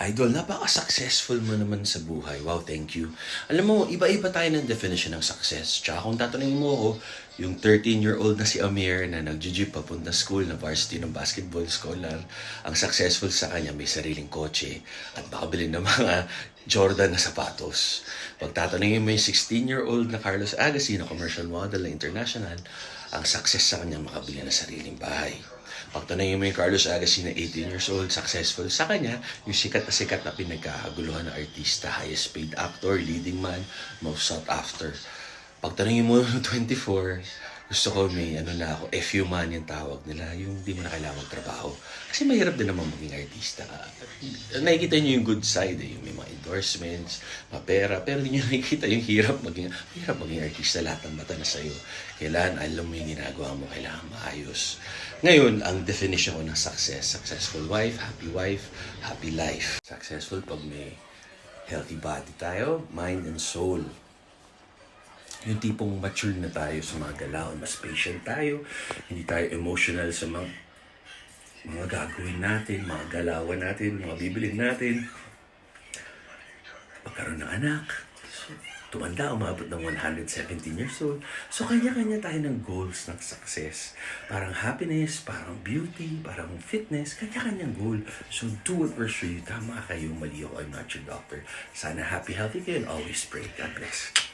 Idol, napaka-successful mo naman sa buhay. Wow, thank you. Alam mo, iba-iba tayo ng definition ng success. Tsaka kung tatanungin mo ako, yung 13-year-old na si Amir na nag-jeep papunta school na varsity ng basketball scholar, ang successful sa kanya may sariling kotse at makabili ng mga Jordan na sapatos. Pag tatanungin mo yung 16-year-old na Carlos Agassi na commercial model na international, ang success sa kanya makabili ng sariling bahay. Pag tanongin mo yung Carlos Agassi na 18 years old, successful sa kanya, yung sikat na sikat na pinagkakaguluhan ng artista, highest paid actor, leading man, most sought after. Pag tanongin mo yung 24, gusto ko may ano na ako, FU man yung tawag nila, yung di mo na kailangan magtrabaho. Kasi mahirap din naman maging artista. Nakikita niyo yung good side, eh, yung may mga endorsements, mapera, pero hindi niyo nakikita yung hirap maging, hirap maging artista, lahat ng mata na sa'yo. Kailangan alam mo yung ginagawa mo, kailangan maayos. Ngayon, ang definition ko ng success, successful wife, happy wife, happy life. Successful pag may healthy body tayo, mind and soul yung tipong mature na tayo sa mga galaw, mas patient tayo, hindi tayo emotional sa mga mga gagawin natin, mga galawan natin, mga bibilin natin. Pagkaroon ng anak, tumanda, umabot ng 117 years old. So, kanya-kanya tayo ng goals ng success. Parang happiness, parang beauty, parang fitness, kanya-kanyang goal. So, do what works for you. Tama kayo, mali ako, I'm not your doctor. Sana happy, healthy kayo, and always pray. God bless.